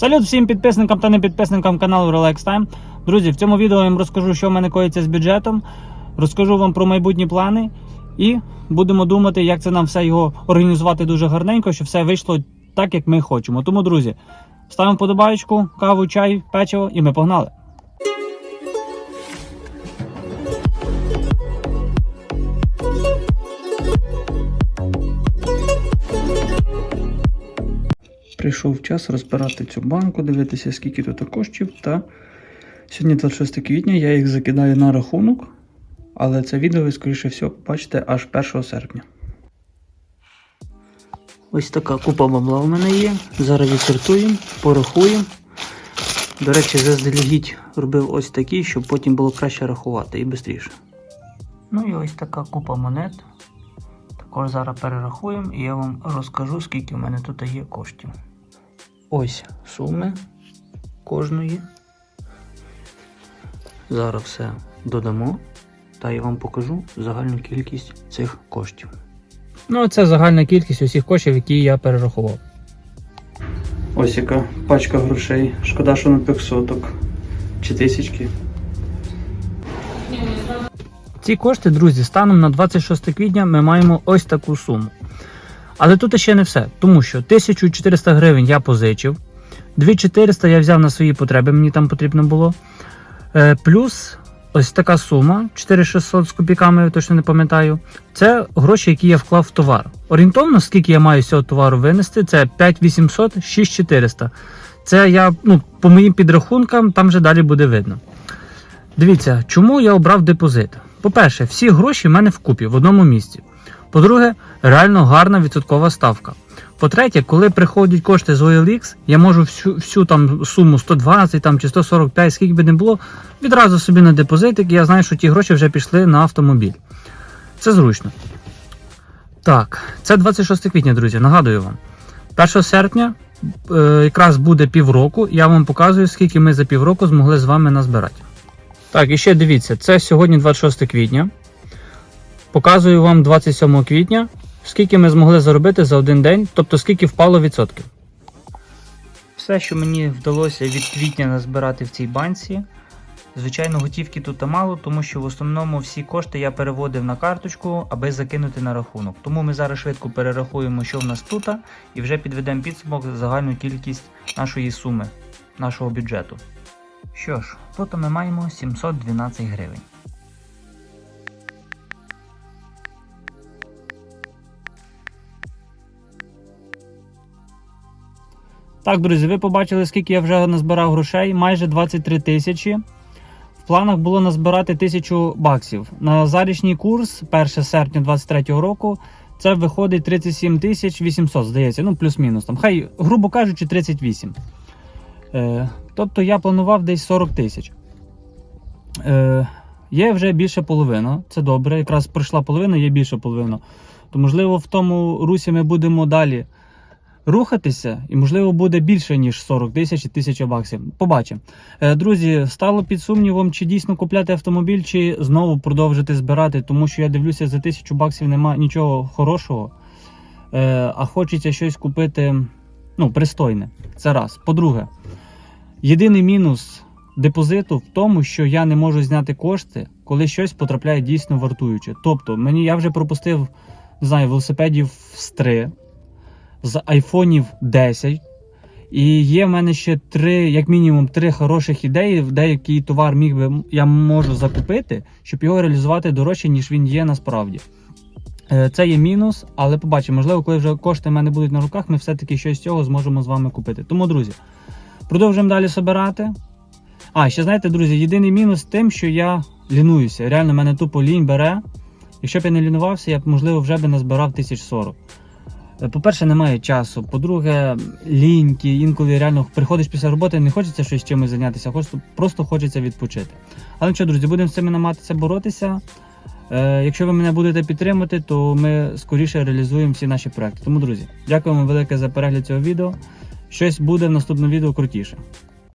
Салют всім підписникам та непідписникам каналу Relax Time. Друзі, в цьому відео я вам розкажу, що в мене коїться з бюджетом, розкажу вам про майбутні плани і будемо думати, як це нам все його організувати дуже гарненько, щоб все вийшло так, як ми хочемо. Тому, друзі, ставимо подобаєчку, каву, чай, печиво і ми погнали. Прийшов час розбирати цю банку, дивитися, скільки тут коштів. Та сьогодні 26 квітня, я їх закидаю на рахунок, але це відео ви, скоріше всього, побачите аж 1 серпня. Ось така купа бабла у мене є. Зараз відсортуємо, порахуємо. До речі, заздалегідь робив ось такий, щоб потім було краще рахувати і швидше. Ну і ось така купа монет. Також зараз перерахуємо і я вам розкажу, скільки в мене тут є коштів. Ось суми кожної. Зараз все додамо, та я вам покажу загальну кількість цих коштів. Ну, це загальна кількість усіх коштів, які я перерахував. Ось яка пачка грошей. Шкода, що на 500 чи тисячки. Ці кошти, друзі, станом на 26 квітня ми маємо ось таку суму. Але тут ще не все, тому що 1400 гривень я позичив, 2400 я взяв на свої потреби, мені там потрібно було. Е, плюс ось така сума 4600 з копійками, точно не пам'ятаю. Це гроші, які я вклав в товар. Орієнтовно, скільки я маю цього товару винести, це 5800, 6400. Це я, ну, по моїм підрахункам, там вже далі буде видно. Дивіться, чому я обрав депозит? По-перше, всі гроші в мене вкупі в одному місці. По-друге, реально гарна відсоткова ставка. По-третє, коли приходять кошти з OLX, я можу всю, всю там суму 120 там, чи 145, скільки би не було, відразу собі на депозитик, і я знаю, що ті гроші вже пішли на автомобіль. Це зручно. Так, це 26 квітня, друзі, нагадую вам. 1 серпня е, якраз буде півроку, я вам показую, скільки ми за півроку змогли з вами назбирати. Так, і ще дивіться, це сьогодні 26 квітня. Показую вам 27 квітня, скільки ми змогли заробити за один день, тобто скільки впало відсотків. Все, що мені вдалося від квітня назбирати в цій банці. Звичайно, готівки тут мало, тому що в основному всі кошти я переводив на карточку, аби закинути на рахунок. Тому ми зараз швидко перерахуємо, що в нас тут, і вже підведемо підсумок загальну кількість нашої суми, нашого бюджету. Що ж, тут ми маємо 712 гривень. Так, друзі, ви побачили, скільки я вже назбирав грошей, майже 23 тисячі. В планах було назбирати 1000 баксів. На зарічний курс 1 серпня 2023 року це виходить 37 тисяч 800, здається, ну плюс-мінус. Там, Хай, грубо кажучи, 38. Е, тобто я планував десь 40 тисяч. Е, є вже більше половина, це добре. Якраз пройшла половина, є більше половина. То, можливо, в тому русі ми будемо далі рухатися, і, можливо, буде більше, ніж 40 тисяч і 1000 баксів. Побачимо. Е, Друзі, стало під сумнівом, чи дійсно купляти автомобіль, чи знову продовжити збирати, тому що я дивлюся, за 1000 баксів немає нічого хорошого. Е, А хочеться щось купити ну, пристойне. Це раз. По-друге, єдиний мінус депозиту в тому, що я не можу зняти кошти, коли щось потрапляє дійсно вартуюче. Тобто, мені я вже пропустив, не знаю, велосипедів з 3, з айфонів 10. І є в мене ще три, як мінімум, три хороших ідеї, деякий товар міг би я можу закупити, щоб його реалізувати дорожче, ніж він є насправді. Е, Це є мінус, але побачимо, можливо, коли вже кошти в мене будуть на руках, ми все-таки щось з цього зможемо з вами купити. Тому, друзі, продовжуємо далі собирати. А, ще знаєте, друзі, єдиний мінус тим, що я лінуюся. Реально, мене тупо лінь бере. Якщо б я не лінувався, я б, можливо, вже би назбирав 1040. Е, По-перше, немає часу. По-друге, ліньки, інколи реально приходиш після роботи, не хочеться щось чимось зайнятися, просто, хочеться відпочити. Але що, друзі, будемо з цим намагатися боротися. Е, якщо ви мене будете підтримати, то ми скоріше реалізуємо всі наші проекти. Тому, друзі, дякую вам велике за перегляд цього відео. Щось буде в наступному відео крутіше.